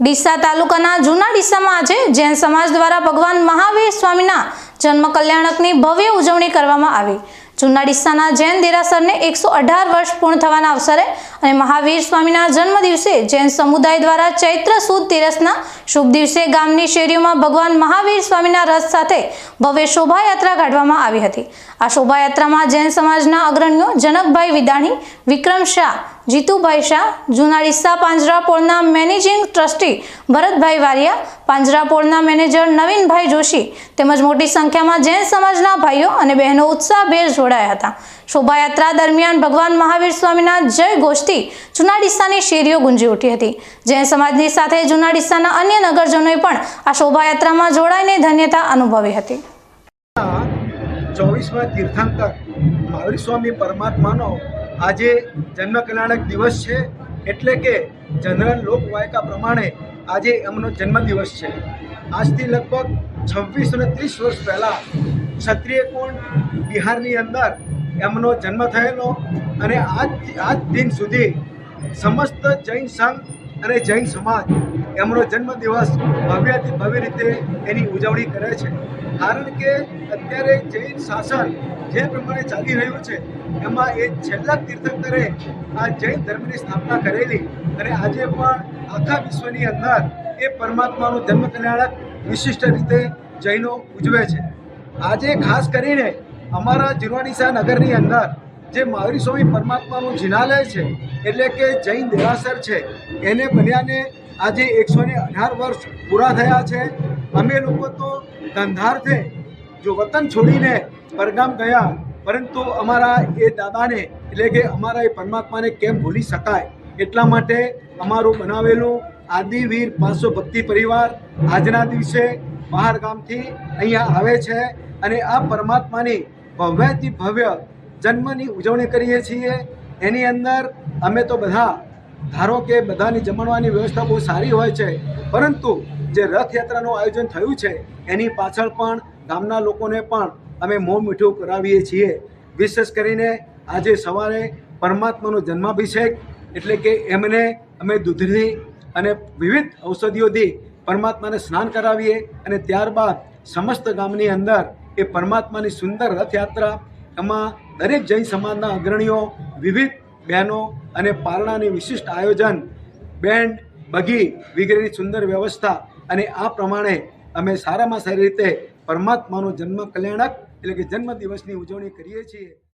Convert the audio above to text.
ડીસા તાલુકાના જૂના ડીસામાં આજે જૈન સમાજ દ્વારા ભગવાન મહાવીર સ્વામીના જન્મ કલ્યાણકની ભવ્ય ઉજવણી કરવામાં આવી. જૂના ડીસાના જૈન દેરાસરને એકસો અઢાર વર્ષ પૂર્ણ થવાના અવસરે અને મહાવીર સ્વામીના જન્મ દિવસે જૈન સમુદાય દ્વારા ચૈત્ર સુદ તેરસના શુભ દિવસે ગામની શેરીઓમાં ભગવાન મહાવીર સ્વામીના રથ સાથે ભવ્ય શોભાયાત્રા કાઢવામાં આવી હતી. આ શોભાયાત્રામાં જૈન સમાજના અગ્રણીઓ જનકભાઈ વિદાણી, વિક્રમ શાહ, જીતુભાઈ શાહ જૂના ડિસ્સા પાંજરાપોળના મેનેજિંગ ટ્રસ્ટી ભરતભાઈ વારિયા પાંજરાપોળના મેનેજર નવીનભાઈ જોશી તેમજ મોટી સંખ્યામાં જૈન સમાજના ભાઈઓ અને બહેનો ઉત્સાહભેર જોડાયા હતા. શોભાયાત્રા દરમિયાન ભગવાન મહાવીર સ્વામીના જય ઘોષથી જૂના ડીસાની શેરીઓ ગુંજી ઉઠી હતી. જૈન સમાજની સાથે જૂના ડીસાના અન્ય નગરજનોએ પણ આ શોભાયાત્રામાં જોડાઈને ધન્યતા અનુભવી હતી. ચોવીસમાં તીર્થંકર મહાવીર સ્વામી પરમાત્માનો આજે જન્મ કલ્યાણક દિવસ છે. એટલે કે જનરલ લોકવાયકા પ્રમાણે આજે એમનો જન્મદિવસ છે. આજથી લગભગ છવ્વીસ અને ત્રીસ વર્ષ પહેલાં ક્ષત્રિય કુંડ બિહારની અંદર એમનો જન્મ થયેલો અને આજ આજ દિન સુધી સમસ્ત જૈન સંઘ અને જૈન સમાજ એમનો જન્મદિવસ ભવ્યથી ભવ્ય રીતે એની ઉજવણી કરે છે. કારણ કે અત્યારે જૈન શાસન જે પ્રમાણે ચાલી રહ્યું છે, એમાં એ છેલ્લા તીર્થંકરે આ જૈન ધર્મની સ્થાપના કરેલી અને આજે પણ આખા વિશ્વની અંદર એ પરમાત્માનું જન્મ કલ્યાણક વિશિષ્ટ રીતે જૈનો ઉજવે છે. આજે ખાસ કરીને અમારા જીરવાડીસા નગરની અંદર જે મહાવીર સ્વામી પરમાત્માનું જિનાલય છે, એટલે કે જૈન દેરાસર છે, એને બન્યાને આજે એકસો ને અઢાર વર્ષ પૂરા થયા છે. અમે લોકો તો ધંધાર્થે જો વતન છોડીને પરગામ ગયા, પરંતુ અમારા એ દાદાને, એટલે કે અમારા એ પરમાત્માને કેમ ભૂલી શકાય? એટલા માટે અમારું બનાવેલું આદિવીર પાંચસો ભક્તિ પરિવાર આજના દિવસે બહાર ગામથી અહીંયા આવે છે અને આ પરમાત્માની ભવ્યથી ભવ્ય જન્મની ઉજવણી કરીએ છીએ. એની અંદર અમે તો બધા, ધારો કે બધાની જમણવાની વ્યવસ્થા બહુ સારી હોય છે, પરંતુ જે રથયાત્રાનું આયોજન થયું છે, એની પાછળ પણ ગામના લોકોને પણ અમે મોં મીઠું કરાવીએ છીએ. વિશેષ કરીને આજે સવારે પરમાત્માનો જન્માભિષેક, એટલે કે એમને અમે દૂધની અને વિવિધ ઔષધિઓથી પરમાત્માને સ્નાન કરાવીએ અને ત્યારબાદ સમસ્ત ગામની અંદર એ પરમાત્માની સુંદર રથયાત્રા, એમાં દરેક જૈન સમાજના અગ્રણીઓ, વિવિધ બહેનો અને પારણાની વિશિષ્ટ આયોજન, બેન્ડ, બગી વગેરેની સુંદર વ્યવસ્થા અને આ પ્રમાણે અમે સારામાં સારી રીતે પરમાત્માનો જન્મ કલ્યાણક એટલે કે જન્મદિવસની ઉજવણી કરીએ છીએ.